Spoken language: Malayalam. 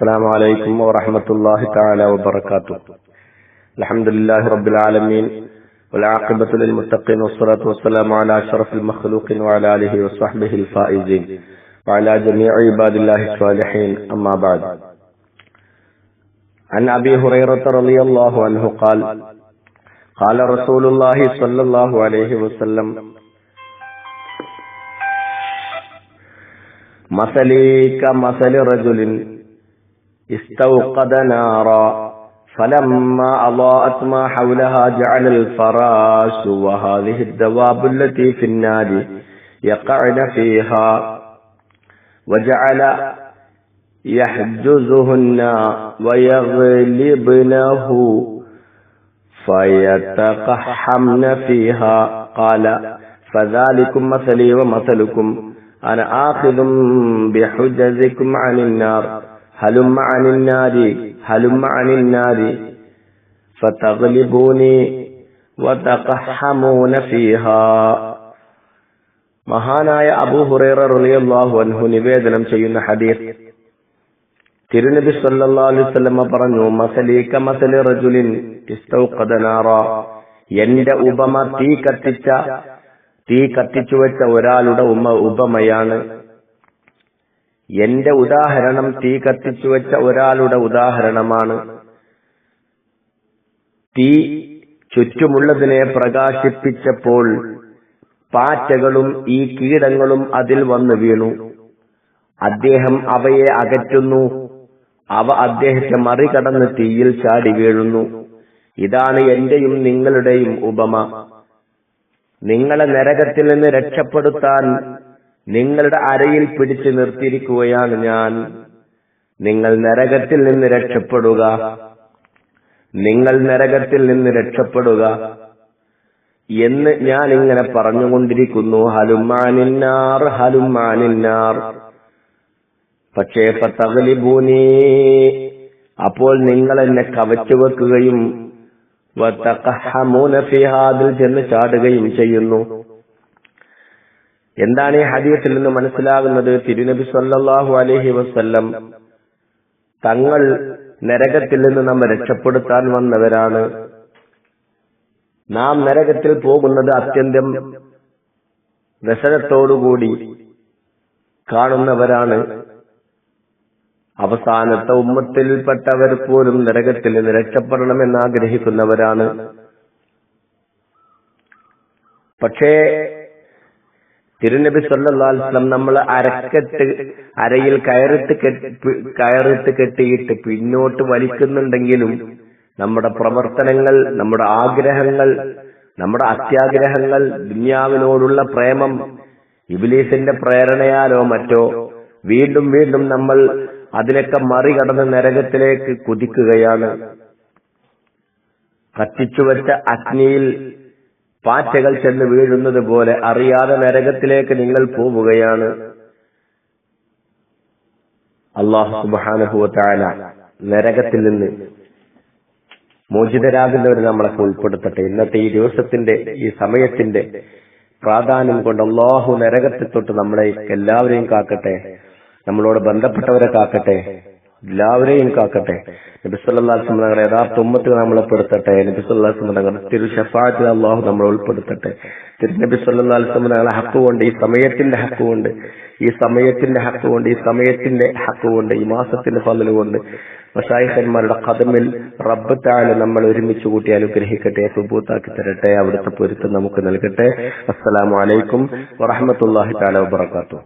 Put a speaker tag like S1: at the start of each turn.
S1: السلام عليكم ورحمة الله تعالى وبركاته. الحمد لله رب العالمين والعاقبة للمتقين والصلاة والسلام على أشرف المخلوقين وعلى آله وصحبه الفائزين وعلى جميع عباد الله الصالحين. أما بعد. عن أبي هريرة رضي الله عنه قال قال رسول الله صلى الله عليه وسلم مثلي كمثل رجل استوقد نارا فلما أضاءت ما حولها جعل الفراش وهذه الدواب التي في النار يقعن فيها وجعل يحجزهن ويغلبنه فيتقحمن فيها. قال فذلكم مثلي ومثلكم أنا آخذ بحجزكم عن النار. ഹലുമ്മ അനിന്നാരി ഹലുമ്മ അനിന്നാരി. ഫതഗ്ലിബൂനി വതഖഹമൂന ഫീഹാ. മഹാനായ അബൂ ഹുറൈറ റളിയല്ലാഹു അൻഹു നിവേദനം ചെയ്യുന്ന ഹദീസ്. തിരുനബി സല്ലല്ലാഹു അലൈഹി വസല്ലമ പറഞ്ഞു മസലീക മസലി റജുലിൻ ഇസ്തൗഖദ നാറ. എന്റെ ഉപമ തീ കത്തിച്ച തീ കത്തിച്ചു വെച്ച ഒരാളുടെ ഉമ്മ ഉപമയാണ് എന്റെ ഉദാഹരണം തീ കത്തിച്ചു വെച്ച ഒരാളുടെ ഉദാഹരണമാണ്. തീ ചുറ്റുമുള്ളതിനെ പ്രകാശിപ്പിച്ചപ്പോൾ പാറ്റകളും ഈ കീടങ്ങളും അതിൽ വന്നു വീണു. അദ്ദേഹം അവയെ അകറ്റുന്നു. അവ അദ്ദേഹത്തെ മറികടന്ന് തീയിൽ ചാടി വീഴുന്നു. ഇതാണ് എന്റെയും നിങ്ങളുടെയും ഉപമ. നിങ്ങളെ നരകത്തിൽ നിന്ന് രക്ഷപ്പെടുത്താൻ നിങ്ങളുടെ അരയിൽ പിടിച്ചു നിർത്തിയിരിക്കുകയാണ് ഞാൻ. നിങ്ങൾ നരകത്തിൽ നിന്ന് രക്ഷപ്പെടുക. നിങ്ങൾ നരകത്തിൽ നിന്ന് രക്ഷപ്പെടുക. എന്ന് ഞാൻ ഇങ്ങനെ പറഞ്ഞുകൊണ്ടിരിക്കുന്നു. ഹലുമാനിന്നാർ ഹലുമാനിന്നാർ. പക്ഷേ തകലിബൂനി അപ്പോൾ നിങ്ങൾ എന്നെ കവച്ചു വെക്കുകയും ചെന്ന് ചാടുകയും ചെയ്യുന്നു. എന്താണ് ഈ ഹദീസിൽ നിന്ന് മനസ്സിലാകുന്നത്? തിരുനബി സല്ലല്ലാഹു അലൈഹി വസല്ലം തങ്ങൾ നരകത്തിൽ നിന്ന് നമ്മെ രക്ഷപ്പെടുത്താൻ വന്നവരാണ്. നാം നരകത്തിൽ പോകുന്നത് അത്യന്തം വ്യസനത്തോടുകൂടി കാണുന്നവരാണ്. അവസാനത്തെ ഉമ്മത്തിൽപ്പെട്ടവർ പോലും നരകത്തിൽ നിന്ന് രക്ഷപ്പെടണമെന്ന് ആഗ്രഹിക്കുന്നവരാണ്. പക്ഷേ തിരുനബി സല്ലാസ്ലം നമ്മൾ അരക്കെട്ട് അരയിൽ കയറിട്ട് കയറിട്ട് കെട്ടിയിട്ട് പിന്നോട്ട് വലിക്കുന്നുണ്ടെങ്കിലും നമ്മുടെ പ്രവർത്തനങ്ങൾ നമ്മുടെ ആഗ്രഹങ്ങൾ നമ്മുടെ അത്യാഗ്രഹങ്ങൾ ദുന്യാവിനോടുള്ള പ്രേമം ഇബിലീസിന്റെ പ്രേരണയാലോ മറ്റോ വീണ്ടും വീണ്ടും നമ്മൾ അതിനൊക്കെ മറികടന്ന് നരകത്തിലേക്ക് കുതിക്കുകയാണ്. കത്തിച്ചുവച്ച അഗ്നിയിൽ പാറ്റകൾ ചെന്ന് വീഴുന്നത് പോലെ അറിയാതെ നരകത്തിലേക്ക് നിങ്ങൾ പോവുകയാണ്. അള്ളാഹു സുബാനുഭവത്തായ നരകത്തിൽ നിന്ന് മോചിതരാകുന്നവർ നമ്മളൊക്കെ ഉൾപ്പെടുത്തട്ടെ. ഇന്നത്തെ ഈ ദിവസത്തിന്റെ ഈ സമയത്തിന്റെ പ്രാധാന്യം കൊണ്ട് അള്ളാഹു നരകത്തെ തൊട്ട് നമ്മളെ എല്ലാവരെയും കാക്കട്ടെ. നമ്മളോട് ബന്ധപ്പെട്ടവരെ കാക്കട്ടെ. എല്ലാവരെയും കാക്കട്ടെ. നബിസ്വല്ലാസ്ലം തങ്ങളുടെ യഥാർത്ഥ ഉമ്മത്തിൽ നമ്മളെ പെടുത്തട്ടെ. നബിസ്വല്ലാസ്ലം തങ്ങളുടെ തിരു ഷഫാത്തിൽ അള്ളാഹു നമ്മളെ ഉൾപ്പെടുത്തട്ടെ. തിരുനബി സല്ലാസ്ലം തങ്ങളുടെ ഹക്ക് കൊണ്ട് ഈ സമയത്തിന്റെ ഹക്ക് കൊണ്ട് ഈ സമയത്തിന്റെ ഹക്ക് കൊണ്ട് ഈ സമയത്തിന്റെ ഹക്ക് കൊണ്ട് ഈ മാസത്തിന്റെ പതിൽ കൊണ്ട് മഷായിഖന്മാരുടെ കഥമിൽ റബ്ബ് താഴെ നമ്മൾ ഒരുമിച്ച് കൂട്ടി അനുഗ്രഹിക്കട്ടെ സുബൂത്താക്കി തരട്ടെ അവിടുത്തെ പൊരുത്തം നമുക്ക് നൽകട്ടെ. അസ്സലാമു അലൈക്കും വറഹമത്തല്ലാഹി താല വബർക്കാത്തു